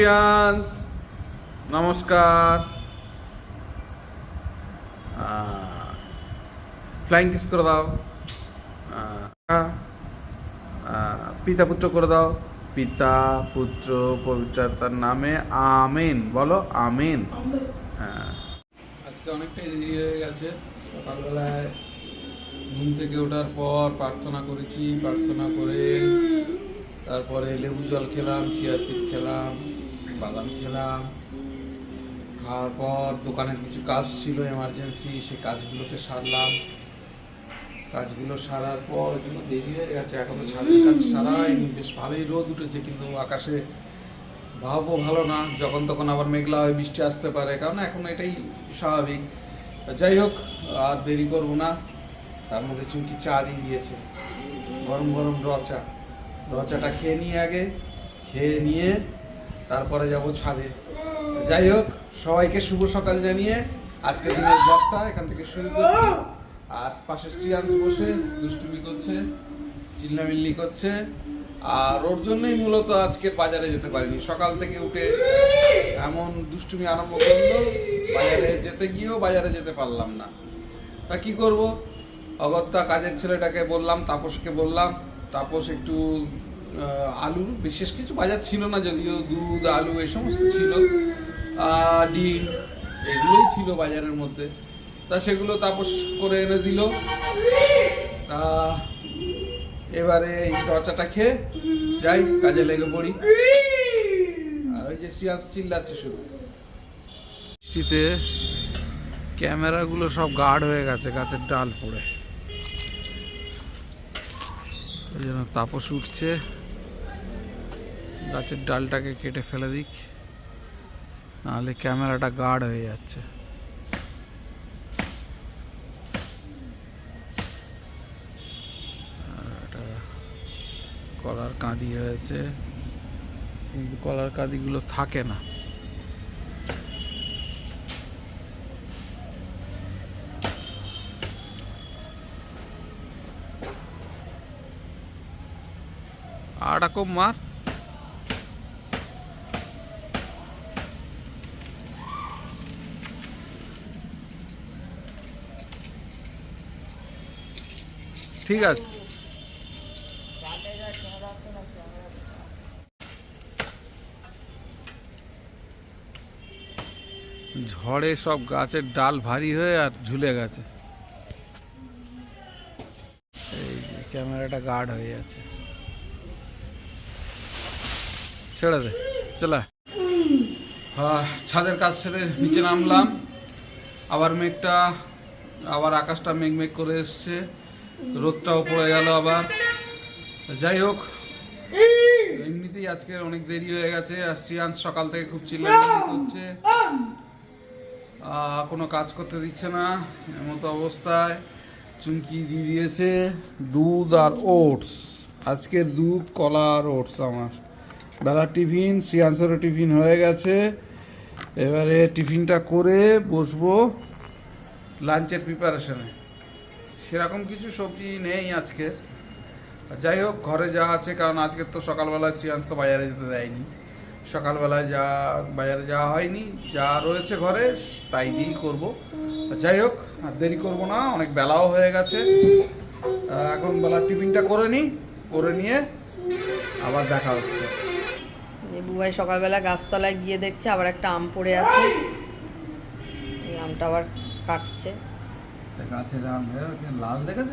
শ্রিয়াংশ নমস্কার flying kiss করে দাও পিতা পুত্র করে দাও পিতা পুত্র পবিত্রতার নামে আমেন বলো আমেন হ্যাঁ আজকে অনেকটাই দেরি হয়ে গেছে। সকালবেলায় ঘুম থেকে ওঠার পর প্রার্থনা করেছি। প্রার্থনা করে তারপরে লেবু জল খেলাম চিয়া সিড খেলাম। বাদাম খেলাম। খাওয়ার পর দোকানের কিছু কাজ ছিল এমার্জেন্সি সেই কাজগুলোকে সারলাম। কাজগুলো সারার পর ওইগুলো দেরি হয়ে গেছে, এখনও ছাদের কাজ সারাইনি বেশ ভালোই রোদ উঠেছে, কিন্তু আকাশে ভাবও ভালো না। যখন তখন আবার মেঘলা হয়ে বৃষ্টি আসতে পারে, কারণ এখন এটাই স্বাভাবিক। যাই হোক, আর দেরি করব না। তার মধ্যে চুমকি চা দিয়ে দিয়েছে। গরম গরম রচা রচাটা খেয়ে নিয়ে আগে, খেয়ে নিয়ে তারপরে যাব ছাদে। যাই হোক, সবাইকে শুভ সকাল জানিয়ে আজকে দিনের ব্লগটা এখান থেকে শুরু করছি। আর পাশে স্ত্রীয়াংশ বসে দুষ্টুমি করছে, চিল্লামিল্লি করছে। আর ওর জন্যই মূলত আজকে বাজারে যেতে পারিনি। সকাল থেকে উঠে এমন দুষ্টুমি আরম্ভ করল, বাজারে যেতে গিয়েও বাজারে যেতে পারলাম না। তা কি করব? অগত্যা কাজের ছেলেটাকে বললাম, তাপসকে বললাম, তাপস একটু আহ, আলু বিশেষ কিছু বাজার ছিল না যদিও দুধ আলু এই সমস্ত ছিল। ডিম এগুলোই ছিল বাজারের মধ্যে। তা সেগুলো তাপস করে এনে দিল। তা এবারে এই রচাটা খেয়ে যাই কাজে লেগে পড়ি। আর ওই যে সিয়াস চিল্লাচ্ছে শুধু। বৃষ্টিতে ক্যামেরাগুলো সব গার্ড হয়ে গেছে গাছের ডাল পড়ে। ওই জন্য তাপস উঠছে। গাছের ডালটাকে কেটে ফেলে দিক। নাহলে ক্যামেরাটা গার্ড হয়ে যাচ্ছে। কলার কাঁদি হয়েছে। কিন্তু কলার কাঁদিগুলো থাকে না। আটা কম মার। ঠিক আছে। ঝড়ে সব গাছের ডাল ভারী হয়ে আর ঝুলে গেছে। এই ক্যামেরাটা গার্ড হয়ে যাচ্ছে। ছেড়ে দে চলে আহ, ছাদের কাজ ছেড়ে নিচে নামলাম। আবার মেঘটা আবার আকাশটা মেঘ মেঘ করে এসছে। রোদটাও পড়ে গেল আবার। যাই হোক, এমনিতেই আজকে অনেক দেরি হয়ে গেছে। আর শ্রিয়াংশ সকাল থেকে খুব চিল্লাচিল্লি করছে। কোনো কাজ করতে দিচ্ছে না, এমতো অবস্থায়। চুমকি দিয়ে দিয়েছে দুধ আর ওটস। আজকের দুধ, কলা আর ওটস আমার। বেলা টিফিন, শ্রিয়াংশেরও টিফিন হয়ে গেছে। এবারে টিফিনটা করে বসবো লাঞ্চের প্রিপারেশনে সেরকম কিছু সবজি নেই আজকের। যাই হোক, ঘরে যা আছে, কারণ আজকে তো সকালবেলায় শ্রিয়াংশ তো বাজারে যেতে দেয়নি। সকালবেলায় যা, বাজারে যাওয়া হয়নি, যা রয়েছে ঘরে, তাই দিয়েই করব। যাই হোক, আর দেরি করব না, অনেক বেলাও হয়ে গেছে। এখন বেলা টিফিনটা করে নিই, করে নিয়ে আবার দেখা হচ্ছে। বুবাই সকালবেলা গাছতলায় গিয়ে দেখছে আবার একটা আম পড়ে আছে। এই আমটা আবার কাটছে। এটা গাছের আম লাল দেখেছ?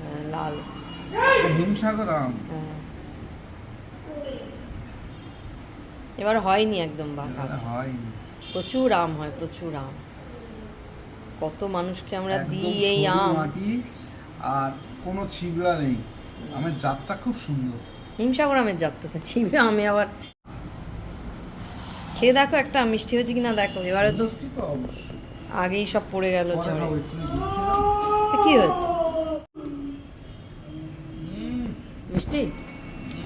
হ্যাঁ, লাল। হিমসাগর আম। হ্যাঁ। এবার হয়নি একদম বা গাছ। প্রচুর আম হয় প্রচুর আম। কত মানুষকে আমরা দিই এই আম। আর কোনো ছিবড়া নেই। আমের জাতটা খুব সুন্দর। হিমসাগর আমের জাত তো ছিবে আমি আবার খেয়ে দেখো একটা মিষ্টি হয়েছে কিনা দেখো এবারে তো আগেই সব পড়ে গেল ঝড়ে খাব, এক্ষুনি দুধ খেলাম। তো কি হয়েছে? মিষ্টি?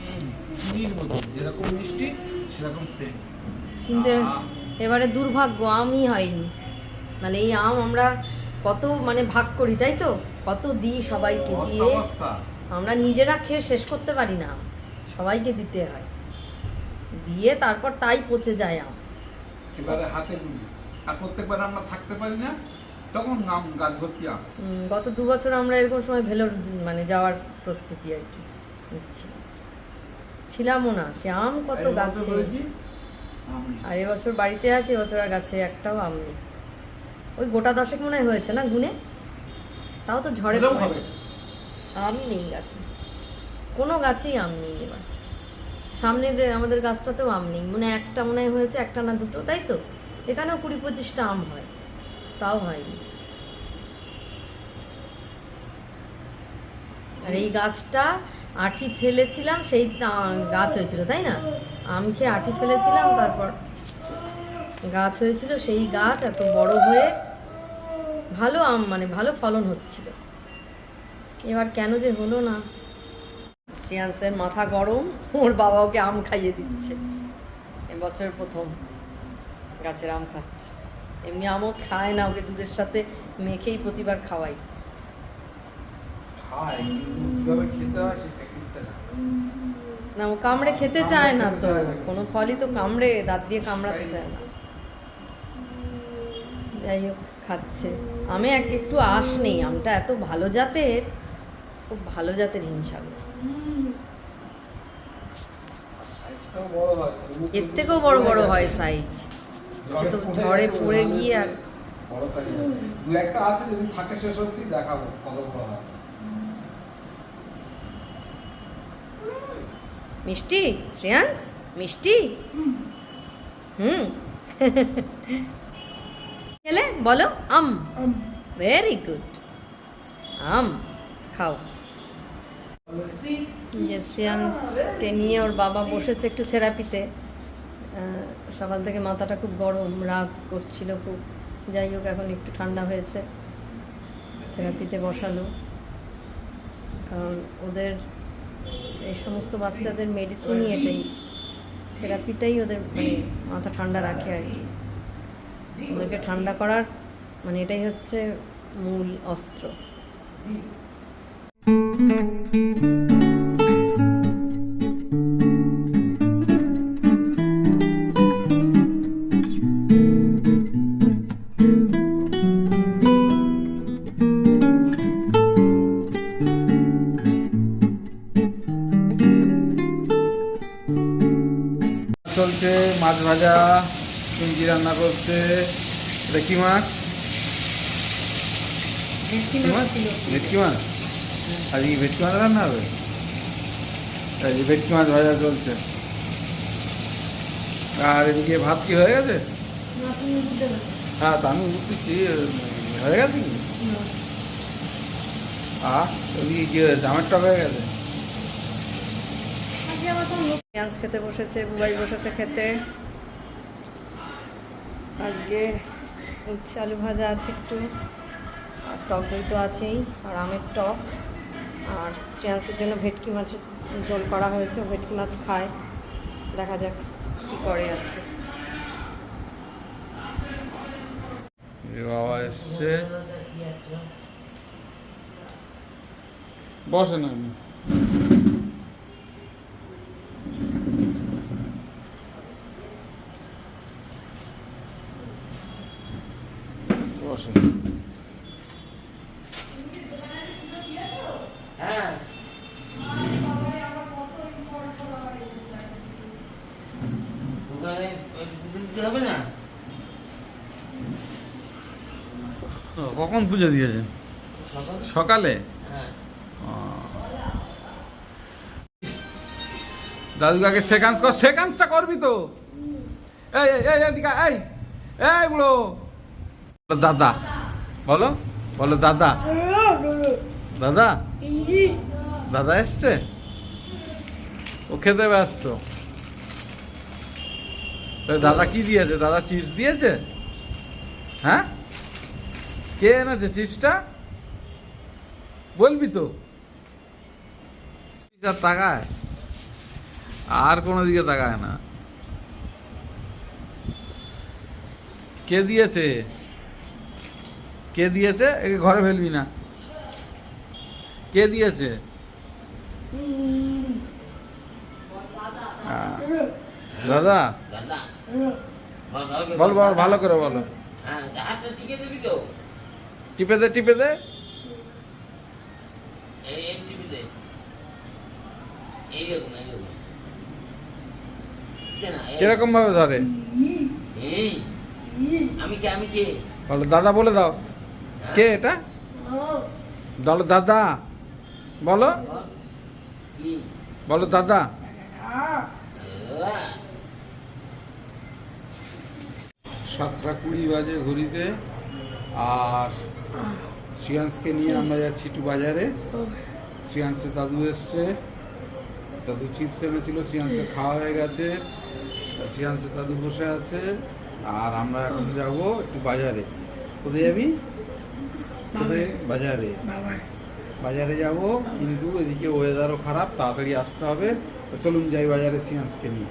হুম, চিনির মতো যেরকম মিষ্টি সেরকম সেম কিন্তু এবারে দুর্ভাগ্য আমই হয়নি। নাহলে এই আম আমরা কত মানে ভাগ করি তাই তো? কত দিই সবাইকে দিয়ে আমরা নিজেরা খেয়ে শেষ করতে পারি না সবাইকে দিতে হয়। দিয়ে তারপর তাই পচে যায় আম। এবারে হাতে আর প্রত্যেকবার আমরা থাকতে পারি না তখন আম গাছ ভর্তি আম গত দু বছর আমরা এরকম সময় ভেলোর মানে যাওয়ার প্রস্তুতি আর কি নিচ্ছি। ছিলামও না সে আম কত গাছে। আর এবছর বাড়িতে আছে এবছর আর গাছে একটাও আম নেই। ওই গোটা দশেক মনে হয় হয়েছে না গুনে তাও তো ঝড়ে। আমই নেই গাছে। কোনো গাছেই আম নেই এবার। সামনের আমাদের গাছটাতেও আম নেই। মানে একটা মনে হয় হয়েছে একটা না দুটো তাই তো? এখানেও কুড়ি পঁচিশটা আম হয়। তাও হয়নি। আর এই গাছটা আঠি ফেলেছিলাম, সেই গাছ হয়েছিল, তাই না? আম খেয়ে আঠি ফেলেছিলাম, তারপর গাছ হয়েছিল, সেই গাছ এত বড় হয়ে ভালো আম মানে ভালো ফলন হচ্ছিল। এবার কেন যে হলো না? শ্রেয়াংসের মাথা গরম, ওর বাবা ওকে আম খাইয়ে দিচ্ছে। এবছর প্রথম গাছের আম খাচ্ছে। এমনি আমও খায় না ওকে দুধের সাথে মেখেই প্রতিবার খাওয়াই। না। ও কামড়ে খেতে চায় না তো। কোনো ফলই তো কামড়ে দাঁত দিয়ে কামড়াতে চায় না। যাই হোক খাচ্ছে। আমি এক একটু আশ নেই আমটা এত ভালো জাতের খুব ভালো জাতের হিমসাগর এর থেকেও বড় বড় হয় সাইজ তো পড়ে ঝড়ে পড়ে গিয়ে আর দু একটা আছে যদি থাকে শেষ অবধি দেখাবো কত বড় হয়। মিষ্টি? শ্রেয়াংস মিষ্টি? হুম। খেলে? বলো? আম। ভেরি গুড আম। খাও। যে শ্রেয়াংসকে নিয়ে ওর বাবা বসেছে একটু থেরাপিতে। সকাল থেকে মাথাটা খুব গরম, রাগ করছিল খুব। যাই হোক, এখন একটু ঠান্ডা হয়েছে। থেরাপিতে বসালো। কারণ ওদের এই সমস্ত বাচ্চাদের মেডিসিনই এটাই। থেরাপিটাই ওদের মানে মাথা ঠান্ডা রাখে আর কি। ওদেরকে ঠান্ডা করার মানে এটাই হচ্ছে মূল অস্ত্র। চলছে মাছ ভাজা চিংড়ি রান্না করছে। এটা কি মাছ? ভেটকি মাছ? আজকে কি ভেটকি মাছ? রান্না হবে? আজকে ভেটকি মাছ ভাজা চলছে। আর এদিকে ভাত কি হয়ে গেছে? হ্যাঁ তা আমি বুঝতেছি হয়ে গেছে কি? আহ ওদিকে কি জামের টক হয়ে গেছে? পেঁয়াজ খেতে বসেছে, বুবাই বসেছে খেতে। আজকে উচ্ছে আলু ভাজা আছে একটু, আর টক দই তো আছেই, আর আমের টক। আর শ্রেয়াংসের জন্য ভেটকি মাছের ঝোল করা হয়েছে ভেটকি মাছ খায়। দেখা যাক কি করে আজকে। বাবা এসছে। বসে না বসে হ্যাঁ দোকানে ওই দুধ দিতে হবে না ও, কখন পুজো দিয়েছেন? সকালে? হ্যাঁ। ও। দাদুকে আগে সেকান্স কর সেকান্সটা করবি তো। এই এই এই এদিকে এই এই বলো বলো দাদা বলো বলো দাদা। দাদা? দাদা এসছে? ও খেতে ব্যস্ত। দাদা কি দিয়েছে? দাদা চিপস দিয়েছে? হ্যাঁ? কে এনেছে চিপসটা? বলবি তো। তাকায়। আর কোনো দিকে তাকায় না। কে দিয়েছে? কে দিয়েছে? একে ঘরে ফেলবি না। কে দিয়েছে? দাদা। বল, বল, ভালো করে বলো। হ্যাঁ টিপে দে টিপে দে। কীরকম ভাবে ধরে? বলো দাদা বলে দাও। কে এটা? বলো দাদা। বলো। বল। বলো দাদা। সাতটা কুড়ি বাজে ঘড়িতে আর শ্রিয়াংশকে নিয়ে আমরা যাচ্ছি একটু বাজারে। শ্রিয়াংশের দাদু এসছে। দাদু চিপস এনেছিল শ্রিয়াংশের খাওয়া হয়ে গেছে। শ্রিয়াংশের দাদু বসে আছে। আর আমরা এখন যাব একটু বাজারে। কোথায় যাবি? কোথায়? বাজারে। বাজারে যাব। কিন্তু এদিকে ওয়েদারও খারাপ তাড়াতাড়ি আসতে হবে। তো চলুন যাই বাজারে শ্রিয়াংশকে নিয়ে।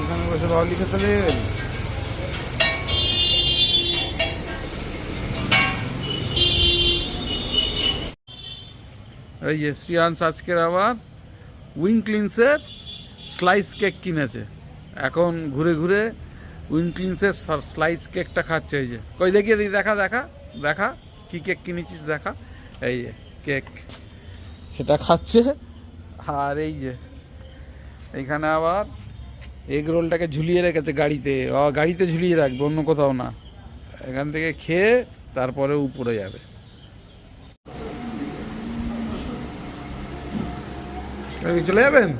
এখানে বসে বাউলি খেতে এই যে শ্রিয়াংশ আজকের আবার উইনক্লিন্সের স্লাইস কেক কিনেছে। এখন ঘুরে ঘুরে উইনক্লিন্সের স্লাইস কেকটা খাচ্ছে এই যে। কই, দেখিয়ে দিই, দেখা দেখা দেখা, কি কেক কিনেছিস দেখা। এই যে কেক সেটা খাচ্ছে। আর এই যে, এইখানে আবার এগ রোলটাকে ঝুলিয়ে রেখেছে গাড়িতে। ও গাড়িতে ঝুলিয়ে রাখবে, অন্য কোথাও না। এখান থেকে খেয়ে তারপরে উপরে যাবে। চলে যাবেন?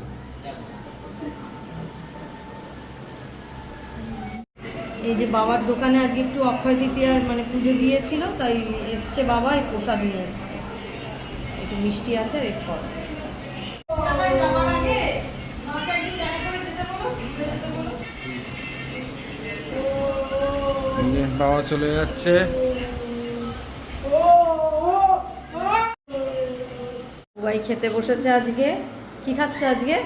এই যে বাবার দোকানে আজকে একটু অক্ষয় তৃতীয়ার মানে পুজো দিয়েছিল তাই এসছে বাবা এই প্রসাদ নিয়ে এসছে। একটু মিষ্টি আছে এই ফল বাবা চলে যাচ্ছে। সবাই খেতে বসেছে আজকে। কি খাচ্ছে আজকে?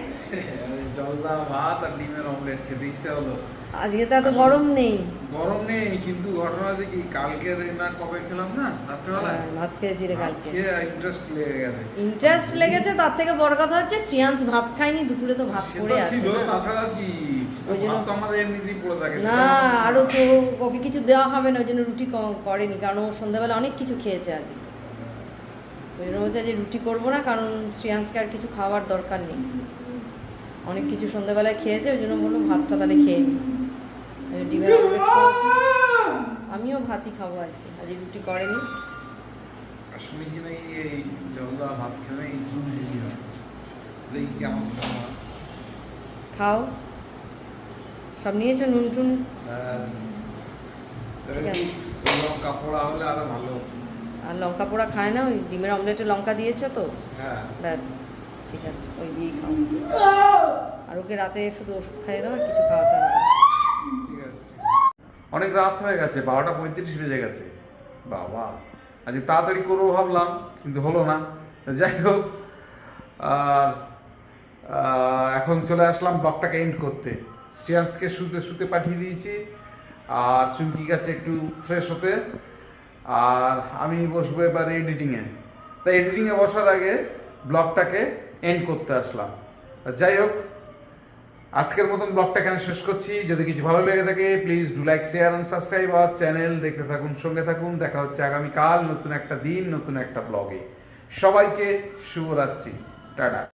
জলদা ভাত আর ডিমের অমলেট খেতে ইচ্ছা হলো। আজকে তো গরম নেই। গরম নেই কিন্তু ঘটনা হচ্ছে কি কালকে না কবে খেলাম না রাত্রেবেলায়? হ্যাঁ, ভাত খেয়েছি রে কালকে। ইন্টারেস্ট লেগে গেছে। ইন্টারেস্ট লেগেছে তার থেকে বড় কথা হচ্ছে শ্রিয়াংশ ভাত খায়নি দুপুরে তো ভাত পড়ে আছে। ছিল তাছাড়া কি না আরও তো ওকে কিছু দেওয়া হবে না ওই জন্য রুটি করেনি কারণ ও সন্ধ্যাবেলা অনেক কিছু খেয়েছে আজকে। ওই জন্য বলছে যে রুটি করব না কারণ শ্রিয়াংশকে আর কিছু খাওয়ার দরকার নেই। অনেক কিছু সন্ধ্যাবেলায় খেয়েছে ওই জন্য বলল ভাতটা তাহলে খেয়ে ডিমের আমিও ভাতই খাব আজকে আজকে রুটি করেনি। হয়? খাও। সব নিয়েছো নুন টুন? ঠিক আছে। লঙ্কা হলে আরও ভালো। আর লঙ্কা পোড়া খায় না ওই ডিমের অমলেটে লঙ্কা দিয়েছ তো? হ্যাঁ। ব্যাস ঠিক আছে ওই দিয়েই খাও। আর ওকে রাতে শুধু ওষুধ খাইয়ে দাও আর কিছু খাওয়াতে হবে ঠিক আছে অনেক রাত হয়ে গেছে বারোটা পঁয়ত্রিশ বেজে গেছে। বাবা আজকে তাড়াতাড়ি করব ভাবলাম কিন্তু হলো না। যাই হোক আর এখন চলে আসলাম ব্লগটাকে এন্ড করতে। শ্রিয়াংশকে শুতে শুতে পাঠিয়ে দিয়েছি আর চুমকি গেছে একটু ফ্রেশ হতে। আর আমি বসবো এবার এডিটিংয়ে তাই এডিটিংয়ে বসার আগে ব্লগটাকে এন্ড করতে আসলাম। যাই হোক, আজকের মতন ব্লগটা এখানে শেষ করছি। যদি কিছু ভালো লেগে থাকে please do like share and subscribe our channel দেখতে থাকুন, সঙ্গে থাকুন। দেখা হচ্ছে আগামীকাল নতুন একটা দিন, নতুন একটা ব্লগে সবাইকে শুভরাত্রি। টাটা।